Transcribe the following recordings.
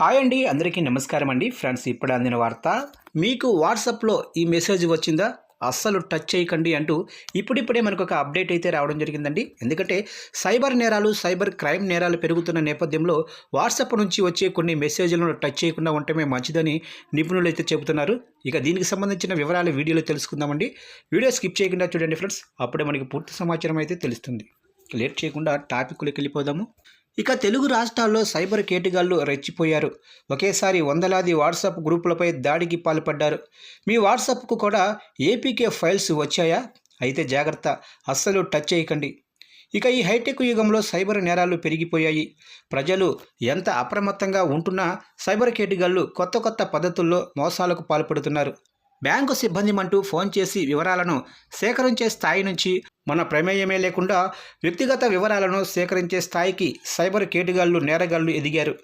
Hi అండి అందరికీ నమస్కారం అండి. ఫ్రెండ్స్ ఇప్పుడు అందిన వార్త. మీకు వాట్సాప్లో ఈ మెసేజ్ వచ్చిందా? అస్సలు టచ్ చేయకండి అంటూ ఇప్పుడిప్పుడే మనకు ఒక అప్డేట్ అయితే రావడం జరిగిందండి. ఎందుకంటే సైబర్ నేరాలు సైబర్ క్రైమ్ నేరాలు పెరుగుతున్న నేపథ్యంలో వాట్సాప్ నుంచి వచ్చే కొన్ని మెసేజ్లను టచ్ చేయకుండా ఉండటమే మంచిదని నిపుణులు అయితే చెబుతున్నారు. ఇక దీనికి సంబంధించిన వివరాలు వీడియోలో తెలుసుకుందామండి. వీడియో స్కిప్ చేయకుండా చూడండి ఫ్రెండ్స్. అప్పుడే మనకి పూర్తి సమాచారం అయితే తెలుస్తుంది. లేట్ చేయకుండా టాపిక్లోకి వెళ్ళిపోదాము. ఇక తెలుగు రాష్ట్రాల్లో సైబర్ కేటుగాళ్ళు రెచ్చిపోయారు. ఒకేసారి వందలాది వాట్సాప్ గ్రూపులపై దాడికి పాల్పడ్డారు. మీ వాట్సాప్కు కూడా ఏపీకే ఫైల్స్ వచ్చాయా? అయితే జాగ్రత్త అస్సలు టచ్ చేయకండి. ఇక ఈ హైటెక్ యుగంలో సైబర్ నేరాలు పెరిగిపోయాయి. ప్రజలు ఎంత అప్రమత్తంగా ఉంటున్నా సైబర్ కేటుగాళ్ళు కొత్త కొత్త పద్ధతుల్లో మోసాలకు పాల్పడుతున్నారు. బ్యాంకు సిబ్బంది అంటూ ఫోన్ చేసి వివరాలను సేకరించే స్థాయి నుంచి మన ప్రమేయమే లేకుండా వ్యక్తిగత వివరాలను సేకరించే స్థాయికి సైబర్ కేటుగాళ్ళు నేరగాళ్ళు ఎదిగారు.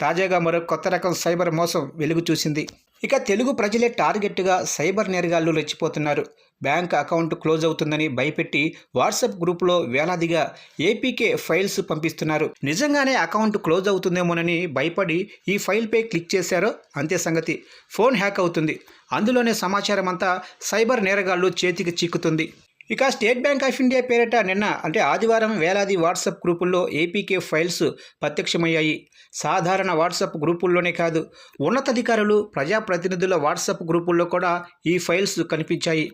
తాజాగా మరో కొత్త రకం సైబర్ మోసం వెలుగు చూసింది. ఇక తెలుగు ప్రజలే టార్గెట్గా సైబర్ నేరగాళ్ళు రెచ్చిపోతున్నారు. బ్యాంక్ అకౌంట్ క్లోజ్ అవుతుందని భయపెట్టి వాట్సాప్ గ్రూప్లో వేలాదిగా ఏపీకే ఫైల్స్ పంపిస్తున్నారు. నిజంగానే అకౌంట్ క్లోజ్ అవుతుందేమోనని భయపడి ఈ ఫైల్పై క్లిక్ చేశారో అంతే సంగతి. ఫోన్ హ్యాక్ అవుతుంది. అందులోనే సమాచారం అంతా సైబర్ నేరగాళ్ళు చేతికి చిక్కుతుంది ఇక స్టేట్ బ్యాంక్ ఆఫ్ ఇండియా పేరిట నిన్న అంటే ఆదివారం వేలాది వాట్సాప్ గ్రూపుల్లో ఏపీకే ఫైల్స్ ప్రత్యక్షమయ్యాయి. సాధారణ వాట్సాప్ గ్రూపుల్లోనే కాదు ఉన్నతాధికారులు ప్రజాప్రతినిధుల వాట్సాప్ గ్రూపుల్లో కూడా ఈ ఫైల్స్ కనిపించాయి.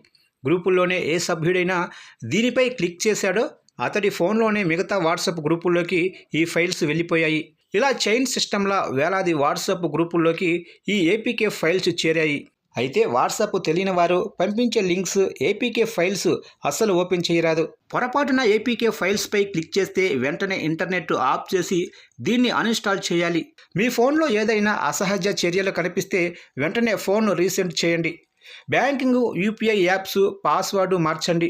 గ్రూపుల్లోనే ఏ సభ్యుడైనా దీనిపై క్లిక్ చేశాడో అతడి ఫోన్లోనే మిగతా వాట్సాప్ గ్రూపుల్లోకి ఈ ఫైల్స్ వెళ్ళిపోయాయి. ఇలా చైన్ సిస్టంల వేలాది వాట్సాప్ గ్రూపుల్లోకి ఈ ఏపీకే ఫైల్స్ చేరాయి. అయితే వాట్సాప్ తెలియని వారు పంపించే లింక్స్ ఏపీకే ఫైల్స్ అస్సలు ఓపెన్ చేయరాదు. పొరపాటున ఏపీకే ఫైల్స్పై క్లిక్ చేస్తే వెంటనే ఇంటర్నెట్ ఆఫ్ చేసి దీన్ని అన్ఇన్స్టాల్ చేయాలి. మీ ఫోన్లో ఏదైనా అసహజ చర్యలు కనిపిస్తే వెంటనే ఫోన్ రీసెంట్ చేయండి. బ్యాంకింగ్ యూపీఐ యాప్స్ పాస్వర్డ్ మార్చండి.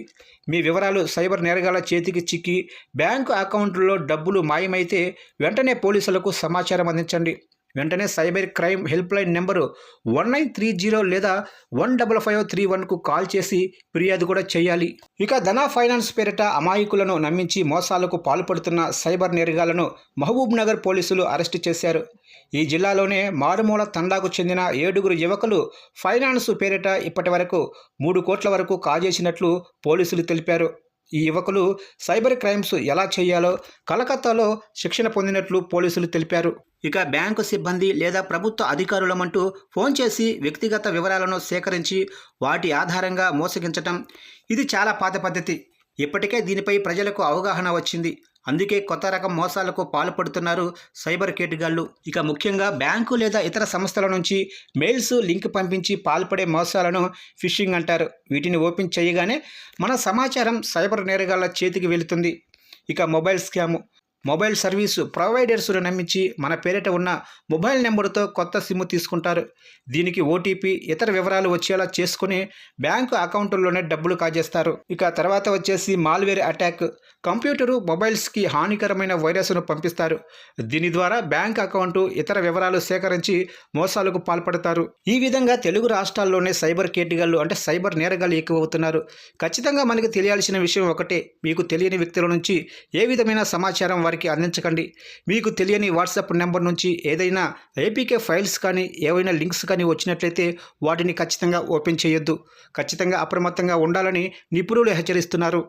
మీ వివరాలు సైబర్ నేరగాల చేతికి చిక్కి బ్యాంకు అకౌంట్లో డబ్బులు మాయమైతే వెంటనే పోలీసులకు సమాచారం అందించండి. వెంటనే cyber crime help line number one nine three zero లేదా వన్ డబల్ ఫైవ్ త్రీ వన్కు కాల్ చేసి ఫిర్యాదు కూడా చేయాలి. ఇక ధనా ఫైనాన్స్ పేరిట అమాయకులను నమ్మించి మోసాలకు పాల్పడుతున్న సైబర్ నేరగాలను మహబూబ్ నగర్ పోలీసులు అరెస్టు చేశారు. ఈ జిల్లాలోనే మారుమూల తండాకు చెందిన ఏడుగురు యువకులు ఫైనాన్స్ పేరిట ఇప్పటి వరకు మూడు కోట్ల వరకు కాజేసినట్లు పోలీసులు తెలిపారు. ఈ యువకులు సైబర్ క్రైమ్స్ ఎలా చేయాలో కలకత్తాలో శిక్షణ పొందినట్లు పోలీసులు తెలిపారు. ఇక బ్యాంకు సిబ్బంది లేదా ప్రభుత్వ అధికారులమంటూ ఫోన్ చేసి వ్యక్తిగత వివరాలను సేకరించి వాటి ఆధారంగా మోసగించటం ఇది చాలా పాత పద్ధతి. ఇప్పటికే దీనిపై ప్రజలకు అవగాహన వచ్చింది. అందుకే కొత్త రకం మోసాలకు పాల్పడుతున్నారు సైబర్ కేటుగాళ్ళు ఇక ముఖ్యంగా బ్యాంకు లేదా ఇతర సంస్థల నుంచి మెయిల్స్ లింక్ పంపించి పాల్పడే మోసాలను ఫిషింగ్ అంటారు. వీటిని ఓపెన్ చేయగానే మన సమాచారం సైబర్ నేరగాళ్ళ చేతికి వెళుతుంది. ఇక మొబైల్ స్కాము. మొబైల్ సర్వీసు ప్రొవైడర్స్ను నమ్మించి మన పేరిట ఉన్న మొబైల్ నెంబర్తో కొత్త సిమ్ తీసుకుంటారు. దీనికి ఓటీపీ ఇతర వివరాలు వచ్చేలా చేసుకుని బ్యాంకు అకౌంట్లోనే డబ్బులు కాజేస్తారు. ఇక తర్వాత వచ్చేసి మాల్వేర్ అటాక్. కంప్యూటరు మొబైల్స్కి హానికరమైన వైరస్ను పంపిస్తారు. దీని ద్వారా బ్యాంక్ అకౌంటు ఇతర వివరాలు సేకరించి మోసాలకు పాల్పడతారు. ఈ విధంగా తెలుగు రాష్ట్రాల్లోనే సైబర్ కేటగాళ్ళు అంటే సైబర్ నేరగాళ్ళు ఎక్కువ అవుతున్నారు ఖచ్చితంగా మనకి తెలియాల్సిన విషయం ఒకటే. మీకు తెలియని వ్యక్తుల నుంచి ఏ విధమైన సమాచారం వారికి అందించకండి. మీకు తెలియని వాట్సాప్ నెంబర్ నుంచి ఏదైనా ఏపీకే ఫైల్స్ కానీ ఏవైనా లింక్స్ కానీ వచ్చినట్లయితే వాటిని ఖచ్చితంగా ఓపెన్ చేయొద్దు. ఖచ్చితంగా అప్రమత్తంగా ఉండాలని నిపుణులు హెచ్చరిస్తున్నారు.